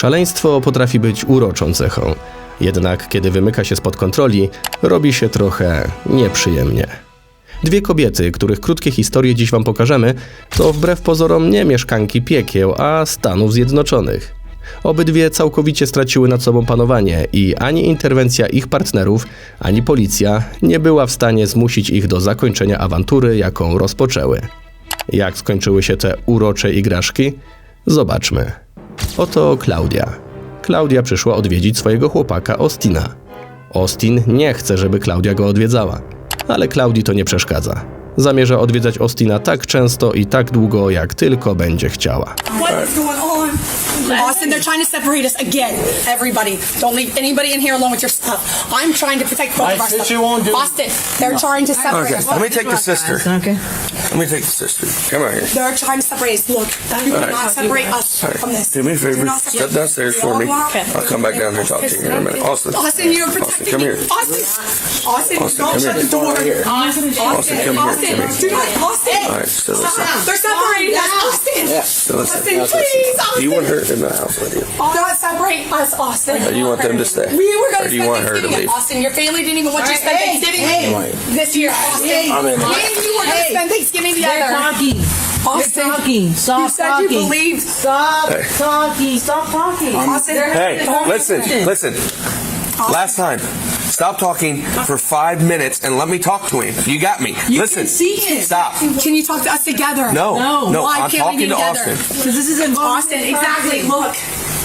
Szaleństwo potrafi być uroczą cechą, jednak kiedy wymyka się spod kontroli, robi się trochę nieprzyjemnie. Dwie kobiety, których krótkie historie dziś Wam pokażemy, to wbrew pozorom nie mieszkanki piekieł, a Stanów Zjednoczonych. Obydwie całkowicie straciły nad sobą panowanie i ani interwencja ich partnerów, ani policja nie była w stanie zmusić ich do zakończenia awantury, jaką rozpoczęły. Jak skończyły się te urocze igraszki? Zobaczmy. Oto Klaudia. Klaudia przyszła odwiedzić swojego chłopaka Ostina. Austin nie chce, żeby Klaudia go odwiedzała, ale Klaudii to nie przeszkadza. Zamierza odwiedzać Ostina tak często i tak długo, jak tylko będzie chciała. What is going on? Austin, they're trying to separate us again. Everybody, don't leave anybody in here alone with your stuff. I'm trying to protect both I of our said stuff. you won't do- Austin, they're trying to separate Okay, us. let me take the sister. Okay. Let me take the sister. Come out here. They're trying to separate us. Look, you cannot separate us from this. Do me a Do favor. not separate Step downstairs for me. Okay. I'll come back down here and talk to you in a minute. Austin. Austin, you're Austin, protecting come me. here. Austin, Austin, Austin, don't come shut here. the door. Austin, Austin, come here. Austin, Come here. do not, Austin. All right, still listen. They're separating us, Austin. Still listen. Austin, please, Austin. Do you want her in the house with you? Oh, do not separate us, Austin. Or you want them to stay? We were going Or to do you spend want her to Thanksgiving leave? Austin. Your family didn't even want you to spend Hey, Thanksgiving hey. this year, Austin. I'm in. Me and you were going to Hey. spend Thanksgiving They're together. talking. Austin, You're talking. Stop you said talking. you believed. Stop Hey. talking. Stop talking. Austin, Hey, don't listen, listen. Last time. Stop talking for five minutes and let me talk to him. You got me. You listen. can see him. Stop. Can you talk to us together? No, No. no, Why I'm can't we be talking to together? Austin. Because this is involved. Austin, exactly. Look,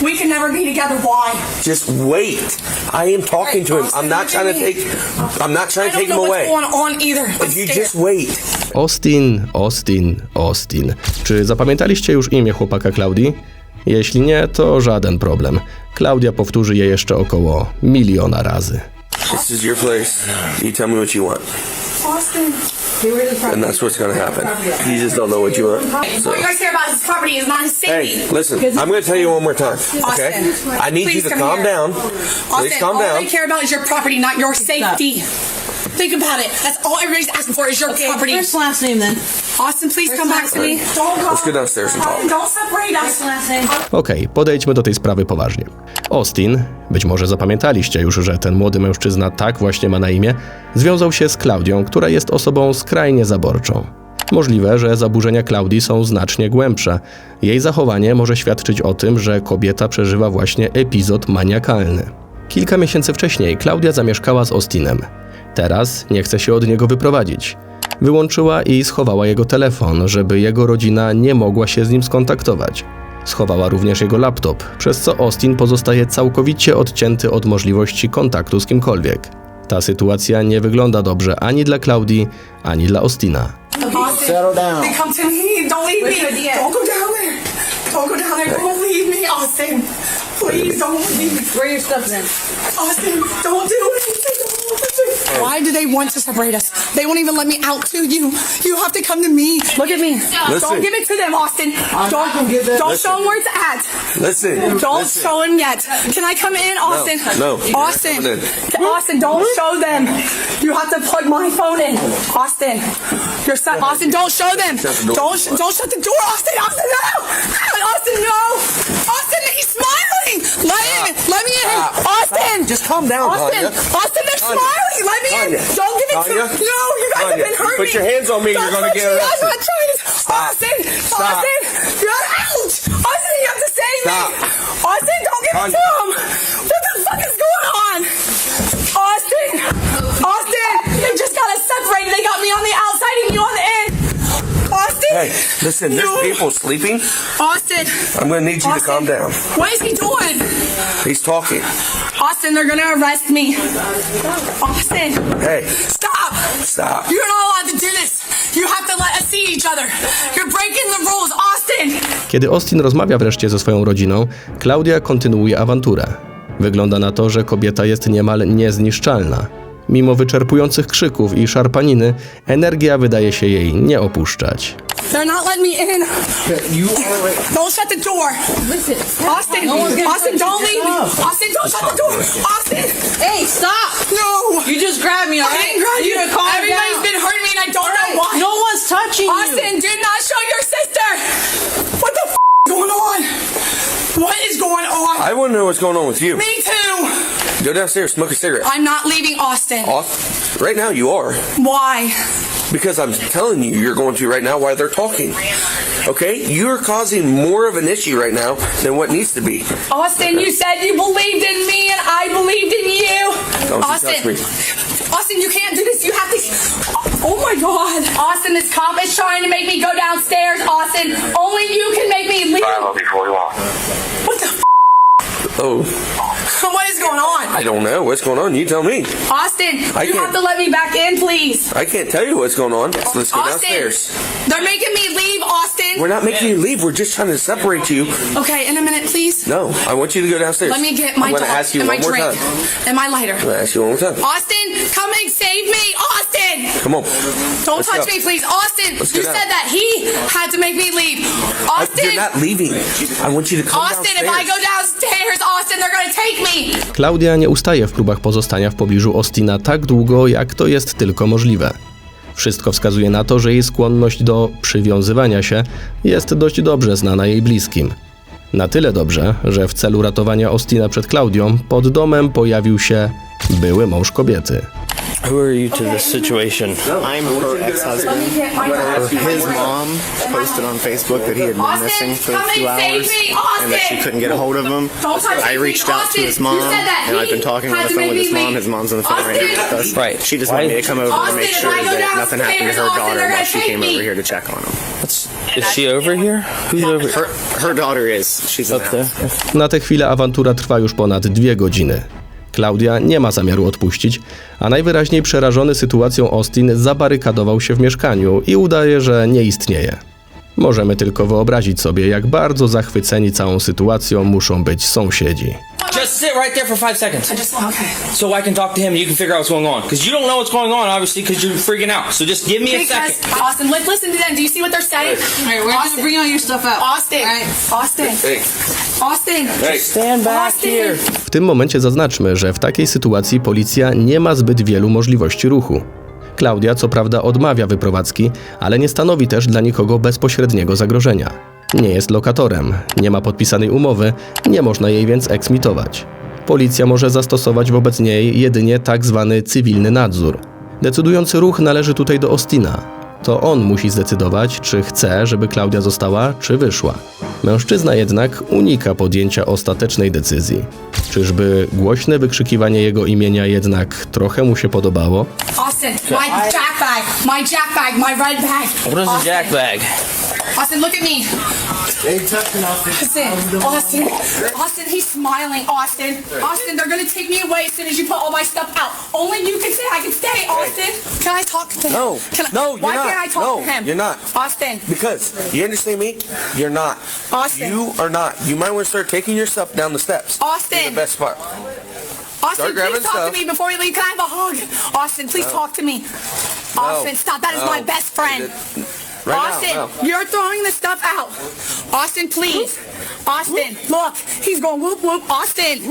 we can never be together. Why? Just wait. I am talking to him. I'm not trying to take. I'm not I trying to don't take him know what's away. going on either. I'm If you scared. just wait. Austin, Austin, Austin. Czy zapamiętaliście już imię chłopaka Klaudii? Jeśli nie, to żaden problem. Klaudia powtórzy je jeszcze około miliona razy. This is your place. You tell me what you want, Austin, and that's what's going to happen. You just don't know what you want. So. what you guys care about his property is not his safety. Hey, listen. I'm going to tell you one more time. Okay? Austin, I need please you to come calm here. down. Please Austin, calm all down. they care about is your property, not your safety. Think about it. That's all everybody's asking for is your Okay, property. first last name then. Austin, please come back to me. Don't go. Let's go downstairs and talk. Don't separate us. First last name. Okej, podejdźmy do tej sprawy poważnie. Austin, być może zapamiętaliście już, że ten młody mężczyzna tak właśnie ma na imię, związał się z Klaudią, która jest osobą skrajnie zaborczą. Możliwe, że zaburzenia Klaudii są znacznie głębsze. Jej zachowanie może świadczyć o tym, że kobieta przeżywa właśnie epizod maniakalny. Kilka miesięcy wcześniej Klaudia zamieszkała z Austinem. Teraz nie chce się od niego wyprowadzić. Wyłączyła i schowała jego telefon, żeby jego rodzina nie mogła się z nim skontaktować. Schowała również jego laptop, przez co Austin pozostaje całkowicie odcięty od możliwości kontaktu z kimkolwiek. Ta sytuacja nie wygląda dobrze ani dla Klaudii, ani dla Austina. Austin, Settle down. They come to me. Don't leave Where's your me. dad? Don't go down there. Don't go down there. Don't leave me, Austin. Please don't leave me. Where are your stuff then? Austin, don't do anything. Why do they want to separate us? They won't even let me out to you. You have to come to me. Look at me. Listen. Don't give it to them, Austin. not Don't, gonna give it- don't show them where it's at. Listen. Don't listen. show them yet. Can I come in, Austin? no, you're Austin. coming Austin, don't show them. You have to plug my phone in. Austin. You're set. Austin, don't show them. Shut the door. Don't sh- don't shut the door, Austin. Austin, no. Austin, no. Austin, he's smiling. Let him. Let me in. Ah. Austin. Just calm down, Austin. Tanya. Austin, they're Tanya. smiling. Let me Tanya. in. Don't give it Tanya. to No, you guys Tanya, have been hurting. put your hands on me, you're Don't gonna touch get me. I'm arrested. not trying to. Austin. Stop. Austin. You're out. Austin, you have to save Stop. me. Austin, don't give it to him. What listen. There's You- people sleeping. Austin! I'm going to need you to Austin. calm down. What is he doing? He's talking. Austin, they're gonna arrest me. Austin! Hey, Stop! stop. You're not allowed to do this. You have to let us see each other. You're breaking the rules, Austin! Kiedy Austin rozmawia wreszcie ze swoją rodziną, Klaudia kontynuuje awanturę. Wygląda na to, że kobieta jest niemal niezniszczalna. Mimo wyczerpujących krzyków i szarpaniny, energia wydaje się jej nie opuszczać. They're not letting me in. You already. Don't shut the door. Listen. Austin! No one's gonna Austin, touch don't your leave me! stuff. Austin, don't shut the door! Austin! Hey, stop! No! You just grabbed me, I alright? didn't grab you. need to calm Everybody's down. been hurting me and I don't know why. No one's touching Austin, you. do not show your sister! What the f- is going on? What is going on? I want to know what's going on with you. Me too. Go downstairs, smoke a cigarette. I'm not leaving Austin. Off. Right now you are. Why? Because I'm telling you, you're going to right now while they're talking. Okay? You're causing more of an issue right now than what needs to be. Austin, you said you believed in me and I believed in you. Don't you Austin, touch me. Austin, you can't do this. You have to. Oh my God. Austin, this cop is trying to make me go downstairs. Austin, only you can make me leave. before you walk. What the? F- Oh, what is going on? I don't know. What's going on? You tell me. Austin, I you can't- have to let me back in, please. I can't tell you what's going on. Let's go Austin, downstairs. they're making me leave, Austin. We're not making you leave. We're just trying to separate you. Okay, in a minute, please. No, I want you to go downstairs. Let me get my I'm gonna dog ask you and one my more drink time. and my lighter. I'm gonna ask you one more time. Austin, come and save me. Come on. Don't Let's touch go. me, please. Austin, Let's you said that he had to make me leave. Austin, You're not leaving. I want you to come Austin, if I downstairs. go downstairs, Austin, they're gonna take me. Klaudia nie ustaje w próbach pozostania w pobliżu Ostina tak długo, jak to jest tylko możliwe. Wszystko wskazuje na to, że jej skłonność do przywiązywania się jest dość dobrze znana jej bliskim. Na tyle dobrze, że w celu ratowania Ostina przed Klaudią pod domem pojawił się były mąż kobiety. Who are you to this situation? I'm her ex-husband. Her, His mom posted on Facebook that he had been Austin, missing for a few hours and that she couldn't get a hold of him. I reached please. out to his mom you said that and I've been talking on the phone with his mom. His mom's on the phone right now with us. Right. She just Why- wanted me to come over and make sure that nothing happened to her downstairs, daughter Austin, while she came take over here to check on him. Is she over here? Who's over Her, her daughter is. She's up there? Na tę chwilę awantura trwa już ponad dwie godziny. Klaudia nie ma zamiaru odpuścić, a najwyraźniej przerażony sytuacją Austin zabarykadował się w mieszkaniu i udaje, że nie istnieje. Możemy tylko wyobrazić sobie, jak bardzo zachwyceni całą sytuacją muszą być sąsiedzi. Just sit right there for five seconds, I just okay. so I can talk to him. and You can figure out what's going on, because you don't know what's going on, obviously, because you're freaking out. So just give me a second. Austin, let's listen to them. Do you see what they're saying? All right, we're gonna Austin, bring all your stuff out. Austin, All right. Austin, Hey, Austin. hey. Stand back Austin. here. W tym momencie zaznaczmy, że w takiej sytuacji policja nie ma zbyt wielu możliwości ruchu. Klaudia co prawda odmawia wyprowadzki, ale nie stanowi też dla nikogo bezpośredniego zagrożenia. Nie jest lokatorem, nie ma podpisanej umowy, nie można jej więc eksmitować. Policja może zastosować wobec niej jedynie tak zwany cywilny nadzór. Decydujący ruch należy tutaj do Ostina. To on musi zdecydować, czy chce, żeby Klaudia została, czy wyszła. Mężczyzna jednak unika podjęcia ostatecznej decyzji. Czyżby głośne wykrzykiwanie jego imienia jednak trochę mu się podobało? Austin, my jack bag, my jack bag, my red bag. What is a Austin, jack bag? Austin, look at me. Austin, Austin, Austin, he's smiling. Austin, Austin, they're gonna take me away as soon as you put all my stuff out. Only you can say I can stay, Austin. Can I talk to him? No. Can I, No, you're Why not. can't I talk No, to him? you're not. Austin, Because you understand me? You're not. Austin. You are not. You might want to start taking your stuff down the steps. Austin. To the best spot. Austin, please talk stuff. to me before we leave. Can I have a hug? Austin, please talk to me. Austin, stop. That is No. my best friend. Right Austin, now. No. you're throwing the stuff out. Austin, please. Austin, look. He's going whoop whoop. Austin.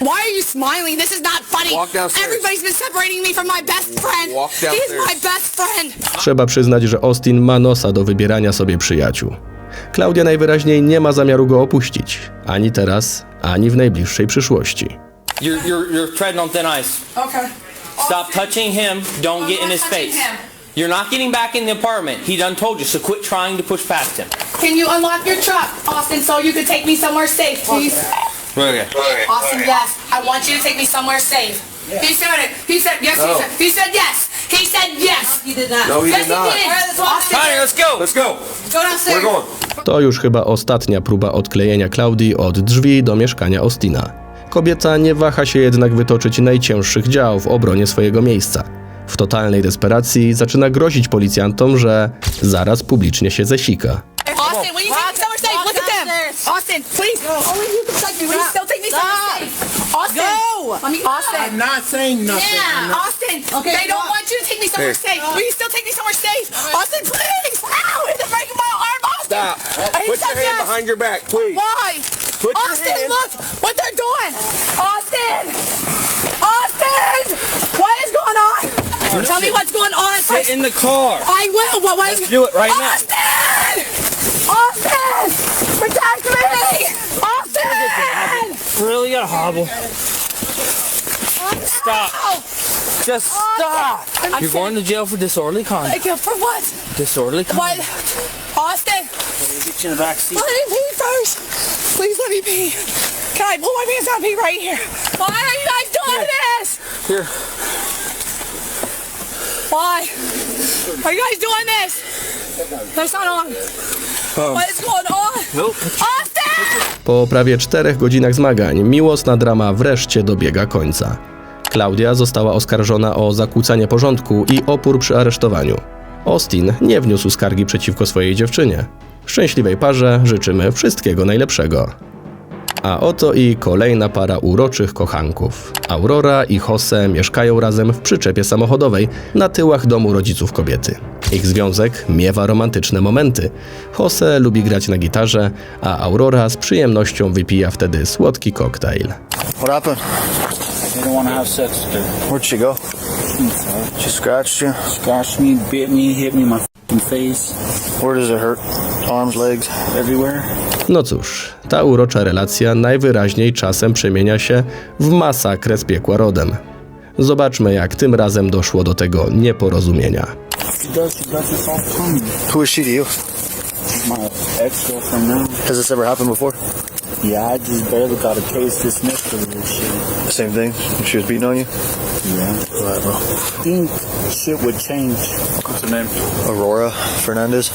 Why are you smiling? This is not funny. Walk downstairs. Everybody's been separating me from my best friend. Walk He's my best friend. Trzeba przyznać, że Austin ma nosa do wybierania sobie przyjaciół. Klaudia najwyraźniej nie ma zamiaru go opuścić, ani teraz, ani w najbliższej przyszłości. You're, you're, you're treading on thin ice. Okay. Stop touching him. Don't I'm get in his face. him. You're not getting back in the apartment. He done told you, so quit trying to push past him. Can you unlock your truck, Austin, so you can take me somewhere safe, please? Okay. Austin, yes. I want you to take me somewhere safe. He said it. He said yes. He No. said. He said yes. He said yes. You did not. No, he yes, did not. he did. Austin, Connie, let's go. Let's go. Go downstairs. We're going. To już chyba ostatnia próba odklejenia Klaudii od drzwi do mieszkania Austina. Kobieta nie waha się jednak wytoczyć najcięższych dział w obronie swojego miejsca. W totalnej desperacji zaczyna grozić policjantom, że zaraz publicznie się zesika. Austin, will you take me somewhere safe? Look at them. Austin, please. Only you can touch me. Will you still take me somewhere safe? Austin. Austin. I'm not saying nothing. Austin. Okay, they don't want you to take me somewhere safe. Will you still take me somewhere safe? Austin, please. Ow! It's breaking my arm, Austin. Stop. He Put your hand behind your back, please. Why? Put your Austin, hand- look what they're doing. Austin! Austin! What is going on? Tell me what's going on. Get in the car. I will. What was Let's do it right now. Austin! Austin! Protect me! Austin! Really gotta hobble. Stop. Just stop. You're going to jail for disorderly conduct. For what? Disorderly conduct. What? Austin, Get you in the back seat. let me pee first. Please let me pee. Can I pull my pants down and pee right here? Why are you guys doing this? Here. Why? Are you guys doing this? That's not on. what is going on? Nope. Austin! Po prawie czterech godzinach zmagań miłosna drama wreszcie dobiega końca. Klaudia została oskarżona o zakłócanie porządku i opór przy aresztowaniu. Austin nie wniósł skargi przeciwko swojej dziewczynie. Szczęśliwej parze życzymy wszystkiego najlepszego. A oto i kolejna para uroczych kochanków. Aurora i Jose mieszkają razem w przyczepie samochodowej na tyłach domu rodziców kobiety. Ich związek miewa romantyczne momenty. Jose lubi grać na gitarze, a Aurora z przyjemnością wypija wtedy słodki koktajl. What happened? They don't want to have sex with her. Where'd she go? She scratched you. Scratched me, bit me, hit me in my face, Where does it hurt? Arms, legs? everywhere. No cóż, ta urocza relacja najwyraźniej czasem przemienia się w masakrę z piekła rodem. Zobaczmy, jak tym razem doszło do tego nieporozumienia. Who is she to you? My ex-girlfriend now. Has this ever happened before? Yeah, I just barely got a case dismissed for this shit. Same thing. She was beating on you. Yeah. All right, bro. think shit would change. What's her name? Aurora Fernandez.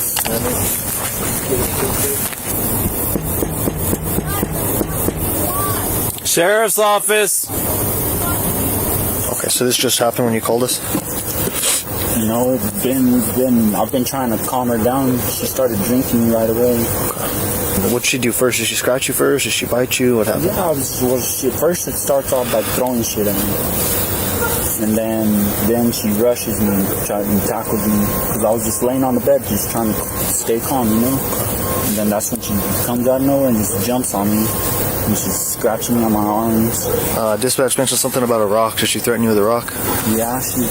Sheriff's office. Okay, so this just happened when you called us. You know, it's been, it's been, I've been trying to calm her down. She started drinking right away. What'd she do first? Did she scratch you first? Did she bite you? What happened? Yeah, I was, well, she, first it starts off by throwing shit at me. And then, then she rushes me, tries and tackles me. Cause I was just laying on the bed, just trying to stay calm, you know? And then that's when she comes out of nowhere and just jumps on me. And she's scratching me on my arms. Uh, dispatch mentioned something about a rock. Did she threaten you with a rock? Yeah, she,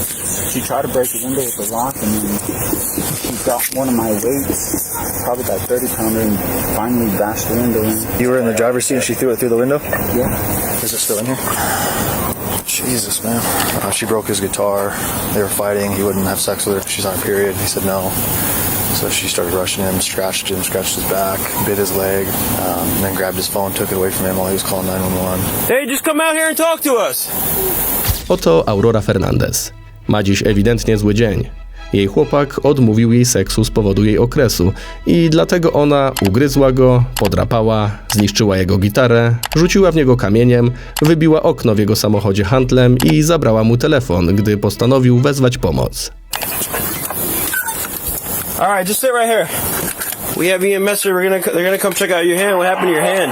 she tried to break the window with a rock and then she got one of my weights, probably that 30 pounder, and finally bashed the window in. You were in the driver's seat and she threw it through the window? Yeah. Is it still in here? Jesus, man. Uh, she broke his guitar. They were fighting. He wouldn't have sex with her. She's on her period. He said no. So she started rushing him, scratched him, scratched his back, bit his leg, um, and then grabbed his phone, took it away from him while he was calling 911. Hey, just come out here and talk to us. Oto Aurora Fernandez. Ma dziś ewidentnie zły dzień. Jej chłopak odmówił jej seksu z powodu jej okresu i dlatego ona ugryzła go, podrapała, zniszczyła jego gitarę, rzuciła w niego kamieniem, wybiła okno w jego samochodzie handlem i zabrała mu telefon, gdy postanowił wezwać pomoc. All right, just sit right here. We have EMS. We're gonna. They're gonna come check out your hand. What happened to your hand?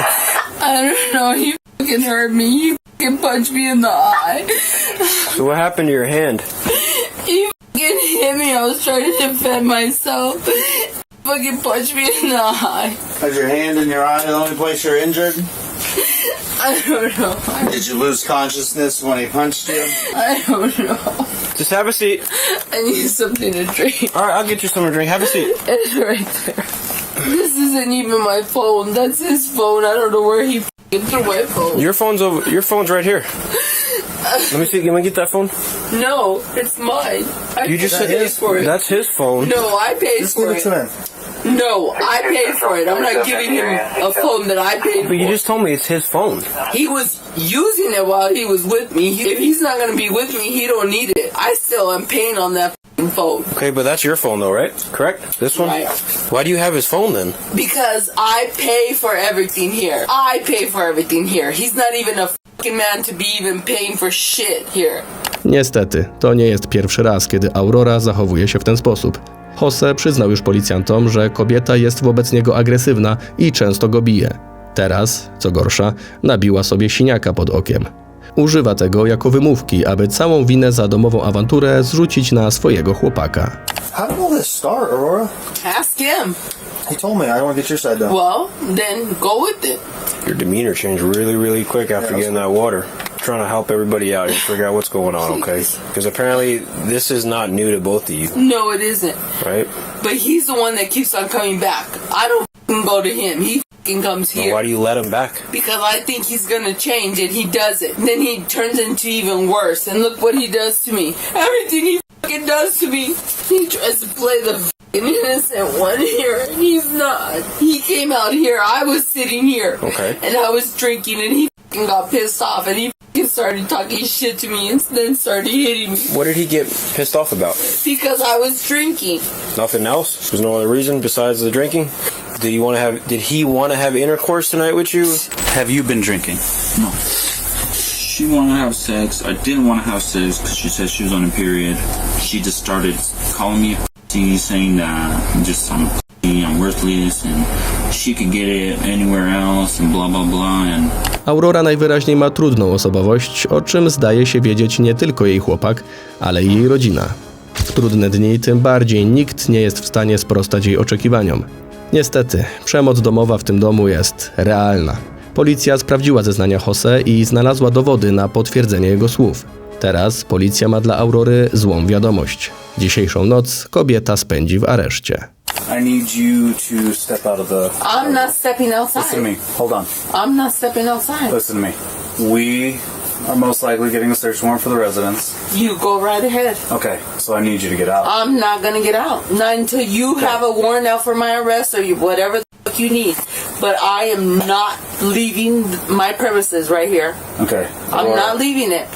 I don't know. He fucking hurt me. He fucking punched me in the eye. So what happened to your hand? He fucking hit me. I was trying to defend myself. Fucking punched me in the eye. Is your hand and your eye the only place you're injured? I don't know. Did you lose consciousness when he punched you? I don't know. Just have a seat. I need something to drink. All right, I'll get you something to drink. Have a seat. It's right there. This isn't even my phone. That's his phone. I don't know where he fucking threw my phone. Your phone's over. Your phone's right here. Let me see. Can we get that phone? No, it's mine. I You just paid said for it. that's his phone. No, I paid Just for give it it. to him. No, I paid for it. I'm not giving him a phone that I paid for. But you just told me it's his phone. He was using it while he was with me. If he's not gonna be with me, he don't need it. I still am paying on that phone Okay, but that's your phone though, right? Correct. This one. Right. Why do you have his phone then? because I pay for everything here. I pay for everything here. He's not even a fucking man to be even paying for shit here. Niestety, to nie jest pierwszy raz, kiedy Aurora zachowuje się w ten sposób. Jose przyznał już policjantom, że kobieta jest wobec niego agresywna i często go bije. Teraz, co gorsza, nabiła sobie siniaka pod okiem. Używa tego jako wymówki, aby całą winę za domową awanturę zrzucić na swojego chłopaka. How did all this start, Aurora? Ask him. He told me. I don't want to get your side done. Well, then go with it. Your demeanor changed really, really quick after getting that water. Trying to help everybody out and figure out what's going on, okay? Because apparently this is not new to both of you, No, it isn't. right? But he's the one that keeps on coming back. I don't f***ing go to him. He f***ing comes Well, here. why do you let him back? Because I think he's gonna change and he doesn't. Then he turns into even worse. And look what he does to me. Everything he fucking does to me. He tries to play the fucking innocent one here. And he's not. He came out here. I was sitting here. Okay. And I was drinking and he fucking got pissed off and he fucking started talking shit to me and then started hitting me. What did he get pissed off about? Because I was drinking. Nothing else? There's no other reason besides the drinking? Did he want to have did he want to have intercourse tonight with you? Have you been drinking? No. She wanted to have sex. I didn't want to have sex because she said she was on a period. She just started calling me a saying that I'm just I'm I'm worthless, and she could get it anywhere else, and blah blah blah. And Aurora najwyraźniej ma trudną osobowość, o czym zdaje się wiedzieć nie tylko jej chłopak, ale i jej rodzina. W trudne dni tym bardziej nikt nie jest w stanie sprostać jej oczekiwaniom. Niestety, przemoc domowa w tym domu jest realna. Policja sprawdziła zeznania Jose i znalazła dowody na potwierdzenie jego słów. Teraz policja ma dla Aurory złą wiadomość. Dzisiejszą noc kobieta spędzi w areszcie. I need you to step out of the. I'm not stepping Listen to outside. me. Hold on. I'm not stepping outside. Listen to me. We are most likely getting a search warrant for the residence. You go right ahead. Okay, so I need you to get out. I'm not gonna get out. Not until you have a warrant out for my arrest or you, whatever the fuck you need. But I am not leaving my premises right here. Okay. I'm Aurora, not leaving it.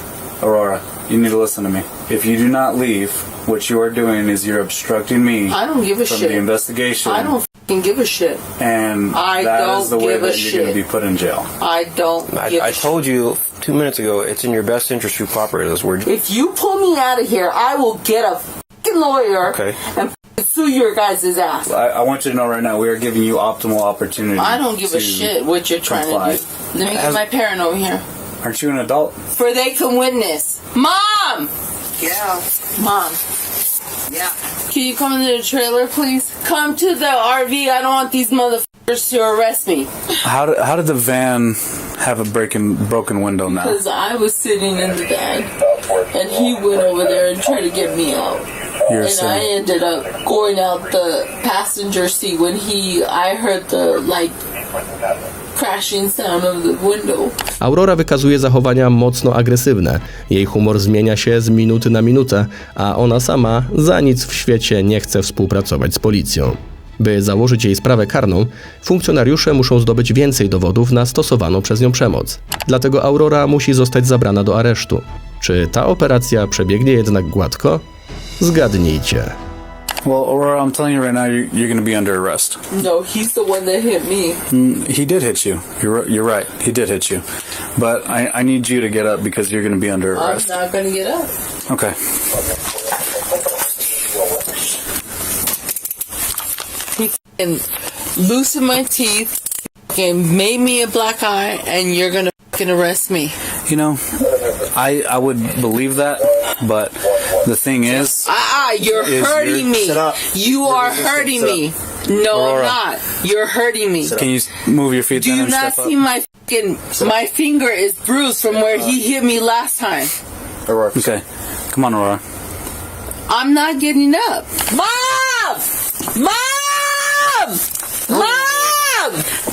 Aurora, you need to listen to me. If you do not leave, what you are doing is you're obstructing me I don't give a from shit. the investigation. I don't fucking give a shit. And I that don't is the way give a that you're going to be put in jail. I don't give I, I a shit. told you two minutes ago it's in your best interest to cooperate with us. We're If you pull me out of here, I will get a fucking lawyer Okay. and fucking sue your guys' ass. I, I want you to know right now we are giving you optimal opportunity. I don't give a shit what you're trying comply. to do. Let me get As- my parent over here. Aren't you an adult? For they can witness. Mom! Yeah. Mom. Yeah. Can you come into the trailer, please? Come to the RV. I don't want these motherfuckers to arrest me. How did, how did the van have a breaking broken window now? Because I was sitting in the van, And he went over there and tried to get me out. You're And I ended up going out the passenger seat when he, I heard the, like, Aurora wykazuje zachowania mocno agresywne. Jej humor zmienia się z minuty na minutę, a ona sama za nic w świecie nie chce współpracować z policją. By założyć jej sprawę karną, funkcjonariusze muszą zdobyć więcej dowodów na stosowaną przez nią przemoc. Dlatego Aurora musi zostać zabrana do aresztu. Czy ta operacja przebiegnie jednak gładko? Zgadnijcie. Well, Aurora, I'm telling you right now, you're, you're going to be under arrest. No, he's the one that hit me. Mm, He did hit you. You're you're right. He did hit you, but I, I need you to get up because you're going to be under arrest. I'm not gonna get up. Okay. He And loosen my teeth, and made me a black eye, and you're gonna arrest me. You know, I I would believe that, but the thing is, Ah, ah, you're Is hurting your- me. Sit up. You are hurting me. No, Aurora. I'm not. You're hurting me. can you move your feet Do you not step see up? my fucking my finger is bruised from where he hit me last time? Aurora, Okay, come on, Aurora. I'm not getting up. Mom! Mom! Mom!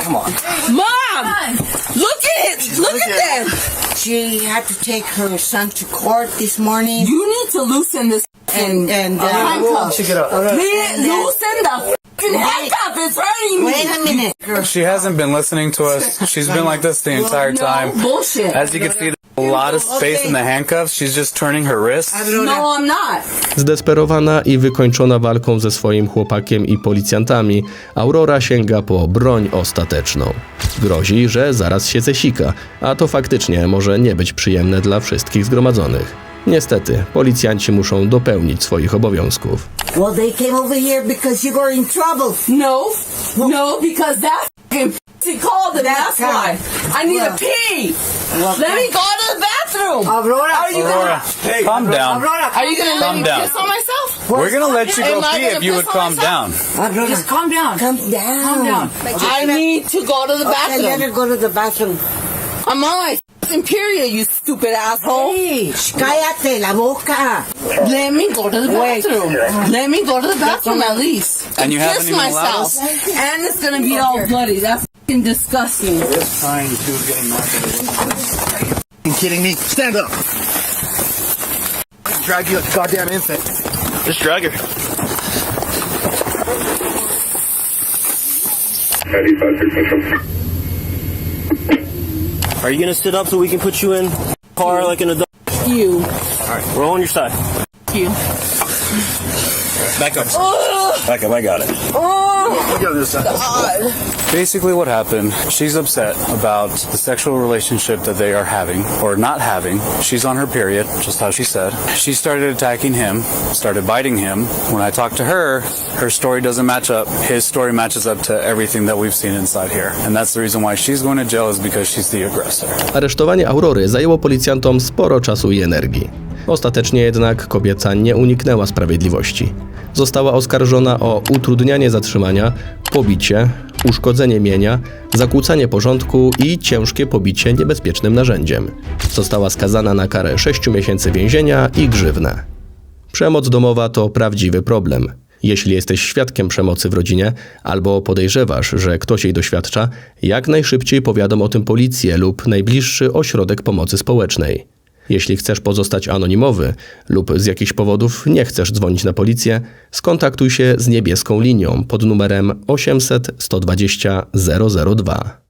Come on. Mom! Look at it! Look at them! She had to take her son to court this morning. You need to loosen this And- and, uh, handcuff. She get up. Man, loosen the fucking handcuff. It's hurting me. Wait a minute. She hasn't been listening to us. She's been like this the entire No, time. bullshit. As you can see, there's a lot of space in the handcuffs. She's just turning her wrist. No, I'm not. Zdesperowana i wykończona walką ze swoim chłopakiem i policjantami, Aurora sięga po broń ostateczną. Grozi, że zaraz się zesika, a to faktycznie może nie być przyjemne dla wszystkich zgromadzonych. Niestety, policjanci muszą dopełnić swoich obowiązków. Well, they came over here because you were in trouble. No, no, because that pussy called and that's why. I need a pee. Let me go to the bathroom. Aurora. Are you Aurora, gonna? calm down. Aurora. Are you gonna let Calm me down. piss on myself? We're gonna let you go Am I pee if you would piss on calm down. Aurora. Just calm down. Calm down. Calm down. I need to go to the bathroom. Okay, let her bathroom. go to the bathroom. I'm on my fucking period, you stupid asshole. Hey, cállate la boca. Let me go to the bathroom. Let me go to the bathroom at least. And you haven't Kiss even myself. And it's gonna be all bloody. That's fucking disgusting. Just trying to getting marketed. You kidding me? Stand up. Drag you like a goddamn infant. Just drag her. Are you gonna sit up so we can put you in car like an adult? You. Alright, we're on your side. You. Back up. Back up, I got it. Oh, Basically, what happened, she's upset about the sexual relationship that they are having or not having. She's on her period, just how she said. She started attacking him, started biting him. When I talked to her, her story doesn't match up. His story matches up to everything that we've seen inside here. And that's the reason why she's going to jail is because she's the aggressor. Aresztowanie Aurory zajęło policjantom sporo czasu i energii. Ostatecznie jednak kobieta nie uniknęła sprawiedliwości. Została oskarżona o utrudnianie zatrzymania, pobicie, uszkodzenie mienia, zakłócanie porządku i ciężkie pobicie niebezpiecznym narzędziem. Została skazana na karę 6 miesięcy więzienia i grzywnę. Przemoc domowa to prawdziwy problem. Jeśli jesteś świadkiem przemocy w rodzinie albo podejrzewasz, że ktoś jej doświadcza, jak najszybciej powiadom o tym policję lub najbliższy ośrodek pomocy społecznej. Jeśli chcesz pozostać anonimowy lub z jakichś powodów nie chcesz dzwonić na policję, skontaktuj się z niebieską linią pod numerem 800 120 002.